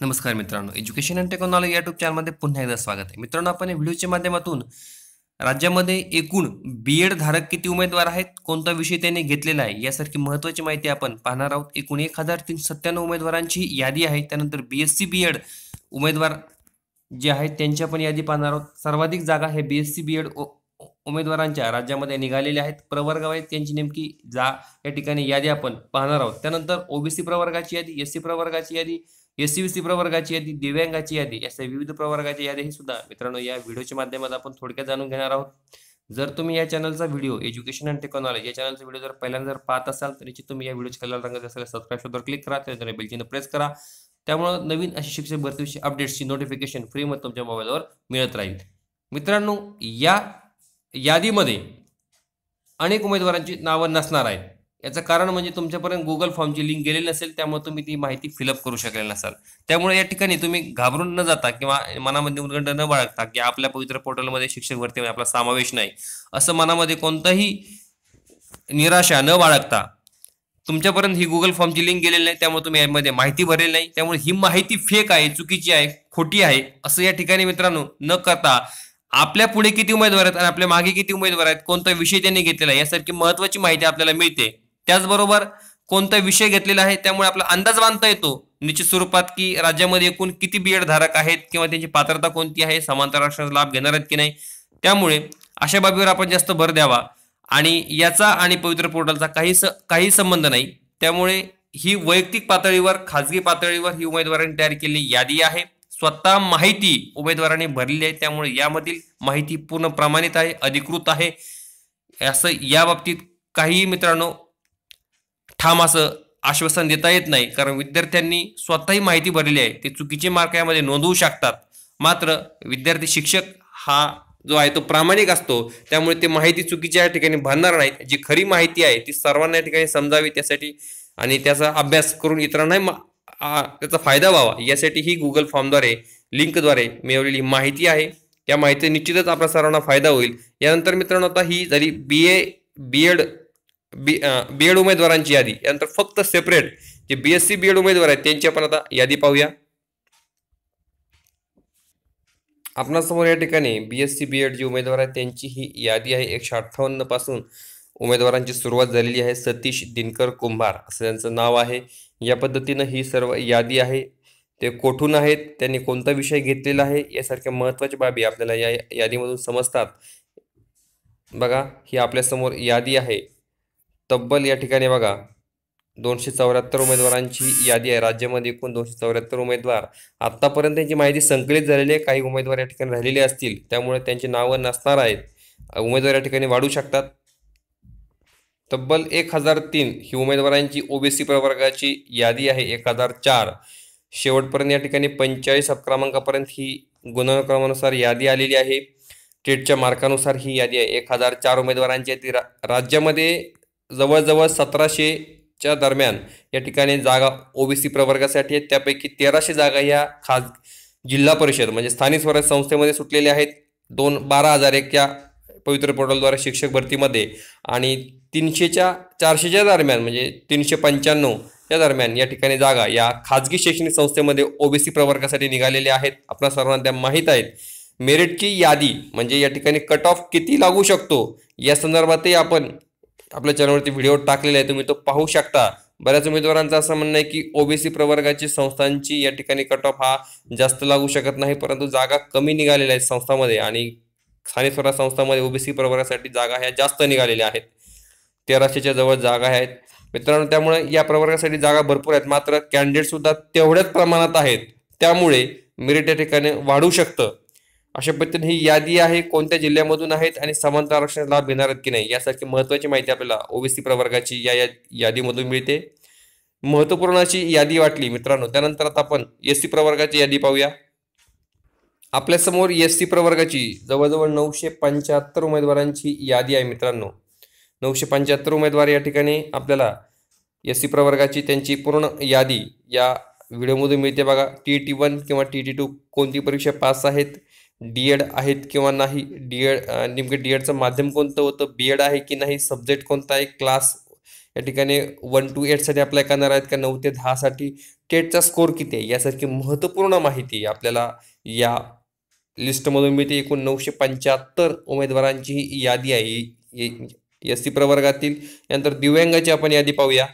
नमस्कार मित्रांनो. Education and technology YouTube चॅनलमध्ये पुन्हा एकदा स्वागत आहे. मित्रांनो आपण या व्हिडिओच्या माध्यमातून राज्यामध्ये एकूण बी एड धारक किती उमेदवार आहेत कोणता विषय त्यांनी घेतलेला आहे यासारखी महत्त्वाची माहिती आपण पाहणार आहोत. एकूण एक हजार तीनशे सत्त्याण्णव उमेदवारांची यादी आहे. त्यानंतर B S C B Ed उमेदवार जे आहेत त्यांच्या पण यादी पाहणार आहोत. सर्वाधिक जागा हे B S C B Ed उमेदवारांच्या राज्यामध्ये निघालेल्या आहेत. प्रवर्ग आहेत त्यांची नेमकी जा या ठिकाणी यादी आपण पाहणार आहोत. त्यानंतर ओबीसी प्रवर्गाची यादी एस सी प्रवर्गाची यादी एस सी सी प्रवर्गाची यादी दिव्यांगाची यादी अशा विविध प्रवर्गाची यादी ही सुद्धा मित्रांनो या व्हिडिओच्या माध्यमातून आपण थोडक्यात जाणून घेणार आहोत. जर तुम्ही या चॅनलचा व्हिडिओ एज्युकेशन अँड टेक्नॉलॉजी या चॅनलचा व्हिडिओ जर पहिल्यांदा जर पाहत असाल तर निश्चित तुम्ही या व्हिडिओच्या कलर रंगात असेल सबस्क्राईब शोधवर क्लिक करा त्यानंतर बेलचिन्ह प्रेस करा. त्यामुळं नवीन अशी शिक्षक भरतीविषयी अपडेट्सची नोटिफिकेशन फ्रीमध्ये तुमच्या मोबाईलवर मिळत राहील. मित्रांनो या यादीमध्ये अनेक उमेदवारांची नावं नसणार आहेत. याचं कारण म्हणजे तुमच्यापर्यंत गुगल फॉर्मची लिंक गेलेली नसेल त्यामुळे तुम्ही ती माहिती फिलअप करू शकले नसाल. त्यामुळे या ठिकाणी तुम्ही घाबरून न जाता किंवा मनामध्ये उद्गंड न बाळगता की आपल्या पवित्र पोर्टलमध्ये शिक्षक भरतीमध्ये आपला समावेश नाही असं मनामध्ये कोणताही निराशा न बाळगता तुमच्यापर्यंत ही गुगल फॉर्मची लिंक गेलेली नाही त्यामुळे तुम्ही यामध्ये माहिती भरलेली नाही त्यामुळे ही माहिती फेक आहे चुकीची आहे खोटी आहे असं या ठिकाणी मित्रांनो न करता आपल्या पुढे किती उमेदवार आहेत आणि आपल्या मागे किती उमेदवार आहेत कोणता विषय त्यांनी घेतलेला आहे यासारखी महत्वाची माहिती आपल्याला मिळते. त्याचबरोबर कोणता विषय घेतलेला आहे त्यामुळे आपला अंदाज बांधता येतो. निश्चित स्वरूपात की राज्यामध्ये एकूण किती बी धारक आहेत किंवा त्यांची पात्रता कोणती आहे समांतर आरक्षणाचा लाभ घेणार आहेत की नाही त्यामुळे अशा बाबीवर आपण जास्त भर द्यावा. आणि याचा आणि पवित्र पोर्टलचा काही स काही संबंध नाही. त्यामुळे ही वैयक्तिक पातळीवर खाजगी पातळीवर ही उमेदवारांनी तयार केलेली यादी आहे. स्वतः माहिती उमेदवारांनी भरलेली आहे. त्यामुळे यामधील माहिती पूर्ण प्रमाणित आहे अधिकृत आहे. असं या बाबतीत काही मित्रांनो ठाम असं आश्वासन देता येत नाही. कारण विद्यार्थ्यांनी स्वतःही माहिती भरलेली आहे. ते चुकीचे मार्क यामध्ये नोंदवू शकतात. मात्र विद्यार्थी शिक्षक हा जो आहे तो प्रामाणिक असतो. त्यामुळे ते माहिती चुकीच्या या ठिकाणी भरणार नाहीत. जी खरी माहिती आहे ती सर्वांना या ठिकाणी समजावी. त्यासाठी आणि त्याचा अभ्यास करून इतरांनाही त्याचा फायदा व्हावा. यासाठी ही गुगल फॉर्मद्वारे लिंकद्वारे मिळवलेली माहिती आहे. या माहिती निश्चितच आपल्या सर्वांना फायदा होईल. यानंतर मित्रांनो आता ही जरी बी A B Ed B B Ed उमेदवारांची यादी. यानंतर फक्त सेपरेट जे B S C B Ed उमेदवार आहेत त्यांची आपण आता यादी पाहूया. आपणासमोर या ठिकाणी B S C B Ed जे उमेदवार आहेत त्यांची ही यादी आहे. एकशे अठ्ठावन्नपासून उमेदवारांची सुरुवात झालेली आहे. सतीश दिनकर कुंभार असं त्यांचं नाव आहे. या पद्धतीनं ही सर्व यादी आहे. ते कोठून आहेत त्यांनी कोणता विषय घेतलेला आहे यासारख्या महत्त्वाच्या बाबी आपल्याला या यादीमधून समजतात. बघा ही आपल्यासमोर यादी आहे. तब्बल या ठिकाणी बघा. दोनशे चौऱ्याहत्तर उमेदवारांची यादी आहे. राज्यामध्ये एकूण दोनशे चौऱ्याहत्तर उमेदवार. आत्तापर्यंत त्यांची माहिती संकलित झालेली आहे. काही उमेदवार या ठिकाणी राहिलेले असतील. त्यामुळे त्यांची नावं नसणार आहेत. उमेदवार या ठिकाणी वाढू शकतात. तब्बल एक हजार तीन ही उमेदवारांची ओबीसी प्रवर्गाची यादी आहे. एक हजार चार. शेवटपर्यंत या ठिकाणी पंचेचाळीस क्रमांकापर्यंत ही गुणक्रमानुसार यादी आलेली आहे. टेटच्या मार्कानुसार ही यादी आहे. एक हजार चार उमेदवारांची आहे. ती रा राज्यामध्ये जवळजवळ सतराशेच्या दरम्यान या ठिकाणी जागा ओबीसी प्रवर्गासाठी आहेत. त्यापैकी तेराशे जागा ह्या खाज जिल्हा परिषद म्हणजे स्थानिक स्वराज्य संस्थेमध्ये सुटलेल्या आहेत. दोन बारा हजार एक या पवित्र पोर्टलद्वारे शिक्षक भरतीमध्ये आणि तीनशेच्या चारशेच्या दरम्यान म्हणजे तीनशे पंच्याण्णव या दरम्यान या ठिकाणी जागा या खाजगी शैक्षणिक संस्थेमध्ये ओबीसी प्रवर्गासाठी निघालेल्या आहेत. आपल्या सर्वांना त्या माहीत आहेत. मेरिटची यादी म्हणजे या ठिकाणी कट ऑफ किती लागू शकतो? या संदर्भातही आपण आपल्या चॅनलवरती व्हिडिओ टाकलेला आहे तुम्ही तो पाहू शकता. बऱ्याच उमेदवारांचं असं म्हणणं आहे की ओबीसी प्रवर्गाची संस्थांची या ठिकाणी कट ऑफ हा जास्त लागू शकत नाही परंतु जागा कमी निघालेल्या आहेत संस्थांमध्ये आणि स्थानिक स्वराज्य संस्थांमध्ये ओबीसी प्रवर्गासाठी जागा ह्या जास्त निघालेल्या आहेत. तेराशेच्या जवळ जागा आहेत. मित्रांनो त्यामुळे या प्रवर्गासाठी जागा भरपूर आहेत. मात्र कॅन्डिडेट सुद्धा तेवढ्याच प्रमाणात आहेत. त्यामुळे मेरिट या ठिकाणी वाढू शकतं. अशा पद्धतीने ही यादी आहे कोणत्या जिल्ह्यामधून आहेत आणि समांतर आरक्षण लाभ घेणार आहेत की नाही यासारखी महत्त्वाची माहिती आपल्याला ओबीसी प्रवर्गाची या यादीमधून मिळते. महत्त्वपूर्ण अशी यादी वाटली मित्रांनो त्यानंतर आता आपण एस सी प्रवर्गाची यादी पाहूया. आपल्यासमोर एस सी प्रवर्गाची जवळजवळ नऊशे पंच्याहत्तर उमेदवारांची यादी आहे मित्रांनो. नऊशे पंच्याहत्तर उमेदवार या ठिकाणी आपल्याला एस सी प्रवर्गाची त्यांची पूर्ण यादी या व्हिडिओमधून मिळते बघा. टी टी वन किंवा टी टी टू कोणती परीक्षा पास आहेत डी एड आहेत किंवा नाही? डी एड नेमकं डी एडचं माध्यम कोणतं होतं? बी एड आहे की नाही? सब्जेक्ट कोणता आहे? क्लास या ठिकाणी वन टू एटसाठी अप्लाय करणार आहेत का? नऊ ते दहासाठी टेटचा स्कोर किती आहे? यासारखी महत्त्वपूर्ण माहिती आपल्याला या लिस्टमधून मिळते. एकूण नऊशे पंच्याहत्तर उमेदवारांची ही यादी आहे. एस सी प्रवर्गातील. यानंतर दिव्यांगाची आपण यादी पाहूया.